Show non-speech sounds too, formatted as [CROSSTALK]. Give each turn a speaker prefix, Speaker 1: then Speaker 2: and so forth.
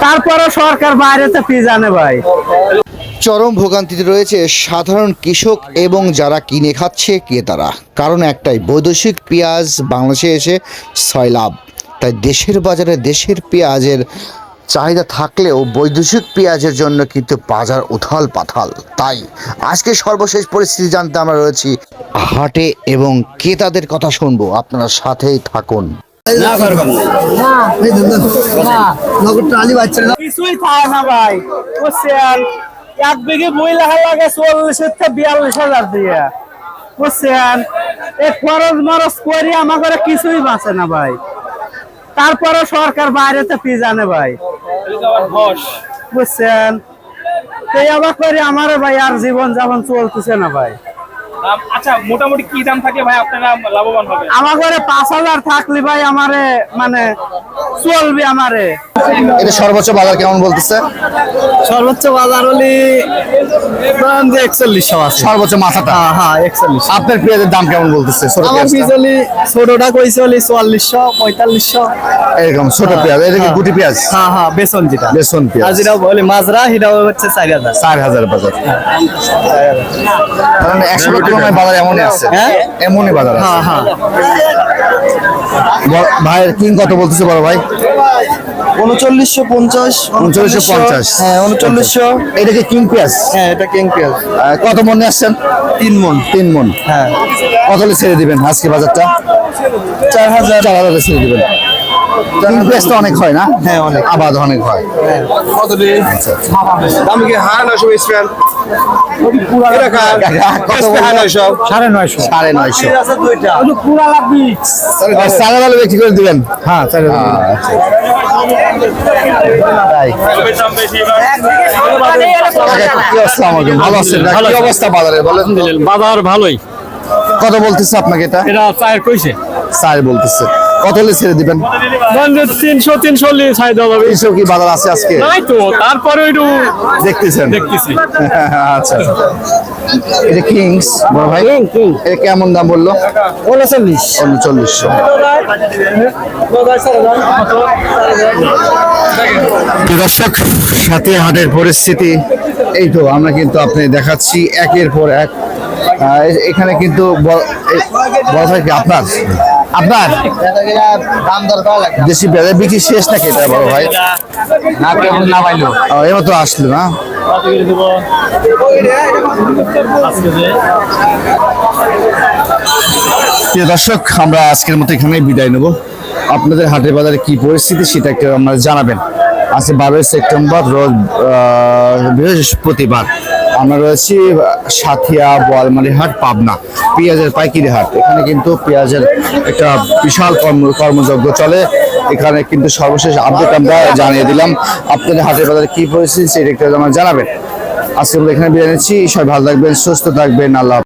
Speaker 1: তারপরে সরকার বাইরেতে ফি জানে ভাই?
Speaker 2: চরম ভোগান্তিতে রয়েছে সাধারণ কৃষক এবং যারা কিনে খাচ্ছে ক্রেতারা। কারণ একটাই, বৈদেশিক পেঁয়াজ বাংলাদেশে এসে ছয় লাভ। তাই দেশের বাজারে দেশের পেঁয়াজের চাহিদা থাকলেও বৈদেশিক পেঁয়াজের জন্য কিন্তু বাজার উথাল পাথাল। তাই আজকে সর্বশেষ পরিস্থিতি জানতে আমরা রয়েছি। হাটে এবং ক্রেতাদের কথা শুনব। আপনারা সাথেই থাকুন।
Speaker 1: কিছুই থাকে না ভাই। বুঝছেন এক বিঘে বই লেখা লাগে থেকে বিয়াল্লিশ হাজার দিয়ে। বুঝছেন এই খরচ মরচ করি আমাদের কিছুই বাঁচে না ভাই। তারপরে সরকার বাইরেতে ফি জানে ভাই? বুঝছেন এই আবার করে আমার ভাই আর জীবন যেমন চলতেছে না ভাই।
Speaker 3: আচ্ছা মোটামুটি কি দাম থাকে ভাই? আপনারা লাভবান হবে।
Speaker 1: আমার ঘরে পাঁচ হাজার থাকলে ভাই আমার মানে চলবে আমারে।
Speaker 2: এটা সর্বোচ্চ বাজার কেমন বলতেছে?
Speaker 1: সর্বোচ্চ বাজার হলি একচল্লিশশো আছে।
Speaker 2: সর্বোচ্চ মাথাটা?
Speaker 1: হ্যাঁ হ্যাঁ একচল্লিশ
Speaker 2: আপনার পেঁয়াজের দাম কেমন বলতেছে?
Speaker 1: আমার ছোটটা কইছে হলে চুয়াল্লিশশো পঁয়তাল্লিশশো।
Speaker 2: এরকম ছোট পেঁয়াজ। এটা কি গুটি পেঁয়াজ?
Speaker 1: হ্যাঁ হ্যাঁ বেসন যেটা।
Speaker 2: বেসন
Speaker 1: আর
Speaker 2: পেঁয়াজ
Speaker 1: যেটা বলে মাজরা সেটাও হচ্ছে চার হাজার।
Speaker 2: চার হাজার বাজার। কারণ একশো তুলনায় বাজার এমনই আছে।
Speaker 1: হ্যাঁ?
Speaker 2: এমনই বাজার
Speaker 1: হ্যাঁ হ্যাঁ।
Speaker 2: ভাইয়ের কিং কত বলতেছে বড় ভাই?
Speaker 1: উনচল্লিশশো পঞ্চাশ
Speaker 2: উনচল্লিশশো পঞ্চাশ।
Speaker 1: হ্যাঁ উনচল্লিশশো।
Speaker 2: এটা কি কিং পেঁয়াজ
Speaker 1: হ্যাঁ এটা কিং পেঁয়াজ
Speaker 2: কত মন নিয়ে আসছেন?
Speaker 1: তিন মন।
Speaker 2: তিন মন।
Speaker 1: হ্যাঁ।
Speaker 2: কত ছেড়ে দিবেন আজকে বাজারটা? চার হাজার। চার হাজার ছেড়ে দিবেন। কিং তো অনেক হয় না? হ্যাঁ অনেক। আবাদ অনেক হয়। আচ্ছা আচ্ছা।
Speaker 4: কি হ্যাঁ [LAUGHS] নয়শো ইসফ্যান
Speaker 2: কত বললেন?
Speaker 1: সাড়ে নয়শো।
Speaker 2: সাড়ে নয়শো।
Speaker 1: পুরা লাগবি।
Speaker 2: বিক্রি করে দিবেন?
Speaker 1: হ্যাঁ চার
Speaker 2: আচ্ছা
Speaker 3: দাম
Speaker 2: কি আমাকে ভালো বাজারে? বলেন
Speaker 1: বাজার ভালোই।
Speaker 2: কত বলতেছে আপনাকে এটা?
Speaker 1: এটা চায়ের কইছে।
Speaker 2: স্যার বলতেছে। কত হলে ছেড়ে দিবেন?
Speaker 1: তিনশো তিনশো সাইড হবে।
Speaker 2: তিনশো কি বাজার আছে আজকে?
Speaker 1: নাই তো তারপরে একটু
Speaker 2: দেখতেছেন?
Speaker 1: দেখতেছি। [LAUGHS]
Speaker 2: আচ্ছা। এটা কিংস বড় ভাই এটা কেমন দাম বলল?
Speaker 1: উনচল্লিশ।
Speaker 2: উনচল্লিশশো। দর্শক সাথে হাটের পরিস্থিতি এই তো আমরা কিন্তু আপনি দেখাচ্ছি একের পর এক। এখানে কিন্তু বড় ভাই কি আপনার? আপনার? দেশি পেঁয়াজের বিক্রি শেষ নাকি এটা বড় ভাই?
Speaker 1: না পাইলো?
Speaker 2: ও, আসলো না? প্রিয় দর্শক আমরা আজকের মতো এখানেই বিদায় নেব। আপনাদের হাটের বাজারে কি পরিস্থিতি সেটা একটু আমরা জানাবেন। আজকে বারোই সেপ্টেম্বর রোজ বৃহস্পতিবার। আমরা রয়েছি সাথিয়া বোয়ালমারি হাট পাবনা। পেঁয়াজের পাইকিরি হাট। এখানে কিন্তু পেঁয়াজের একটা বিশাল কর্ম, কর্মযজ্ঞ চলে। এখানে কিন্তু সর্বশেষ আপডেট আমরা জানিয়ে দিলাম। আপনাদের হাটের বাজারে কী পরিস্থিতি, সেটা একটু আমার জানাবেন। আজকে আমরা এখানে বিদায় নিচ্ছি। সবাই ভালো থাকবেন, সুস্থ থাকবেন। আল্লাহ।